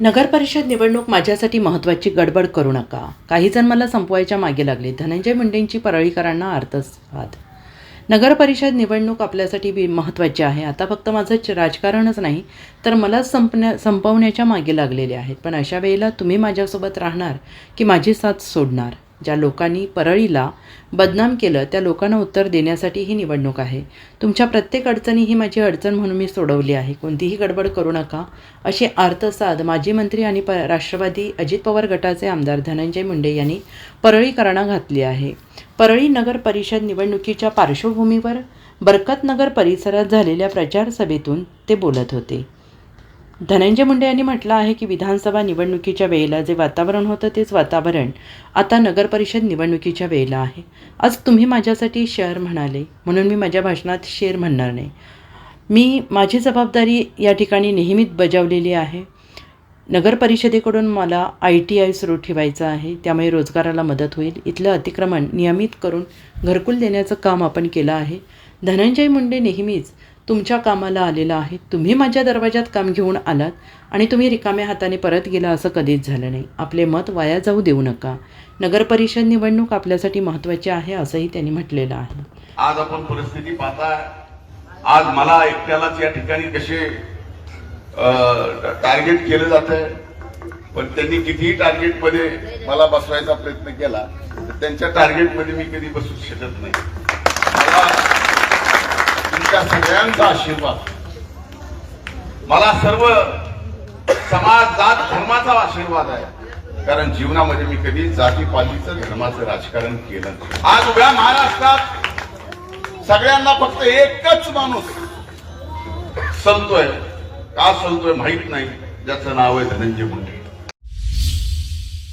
नगर परिषद निवडणूक माझ्यासाठी महत्त्वाची गडबड करू नका. काही जण मला संपवायच्या मागे लागले. धनंजय मुंडेंची परळीकरांना अर्थस्वाद नगर परिषद निवडणूक आपल्यासाठी बी महत्त्वाची आहे. आता फक्त माझं च- राजकारणच नाही तर मला संपण्या संपवण्याच्या मागे लागलेले आहेत. पण अशा वेळेला तुम्ही माझ्यासोबत राहणार की माझी साथ सोडणार? ज्या लोकांनी परळीला बदनाम केलं त्या लोकांना उत्तर देण्यासाठी ही निवडणूक आहे. तुमच्या प्रत्येक अडचणी ही माझी अडचण म्हणून मी सोडवली आहे. कोणतीही गडबड करू नका. अशी आर्तसाद माजी मंत्री आणि प राष्ट्रवादी अजित पवार गटाचे आमदार धनंजय मुंडे यांनी परळीकरणा घातली आहे. परळी नगर परिषद निवडणुकीच्या पार्श्वभूमीवर बरकतनगर परिसरात झालेल्या प्रचार सभेतून ते बोलत होते. धनंजय मुंडे यांनी म्हटलं आहे की विधानसभा निवडणुकीच्या वेळेला जे वातावरण होतं तेच वातावरण आता नगरपरिषद निवडणुकीच्या वेळेला आहे. आज तुम्ही माझ्यासाठी शहर म्हणाले म्हणून मी माझ्या भाषणात शेर म्हणणार नाही. मी माझी जबाबदारी या ठिकाणी नेहमीच बजावलेली आहे. नगर परिषदेकडून मला आय टी आय सुरू ठेवायचं आहे त्यामुळे रोजगाराला मदत होईल. इथलं अतिक्रमण नियमित करून घरकुल देण्याचं काम आपण केलं आहे. धनंजय मुंडे नेहमीच तुमच्या कामाला आलेला आहे. तुम्ही माझ्या दरवाजात काम घेऊन आलात आणि तुम्ही रिकाम्या हाताने परत गेला असं कधीच झालं नाही. आपले मत वाया जाऊ देऊ नका. नगरपरिषद निवडणूक आपल्यासाठी महत्त्वाची आहे असंही त्यांनी म्हटलेलं आहे. आज आपण परिस्थिती पाहताय आज मला एकट्यालाच या ठिकाणी कसे टार्गेट केलं जात आहे पण त्यांनी कितीही टार्गेटमध्ये मला बसवायचा प्रयत्न केला तर त्यांच्या टार्गेटमध्ये मी कधी बसू शकत नाही. सगळ्यांचा आशीर्वाद. मला सर्व समाज जात धर्माचा आशीर्वाद आहे. कारण जीवनामध्ये मी कधी जातीपातीचं धर्माचं राजकारण केलं आज उभ्या महाराष्ट्रात सगळ्यांना फक्त एकच माणूस संतोय. का संतोय माहीत नाही. ज्याचं नाव आहे धनंजय मुंडे.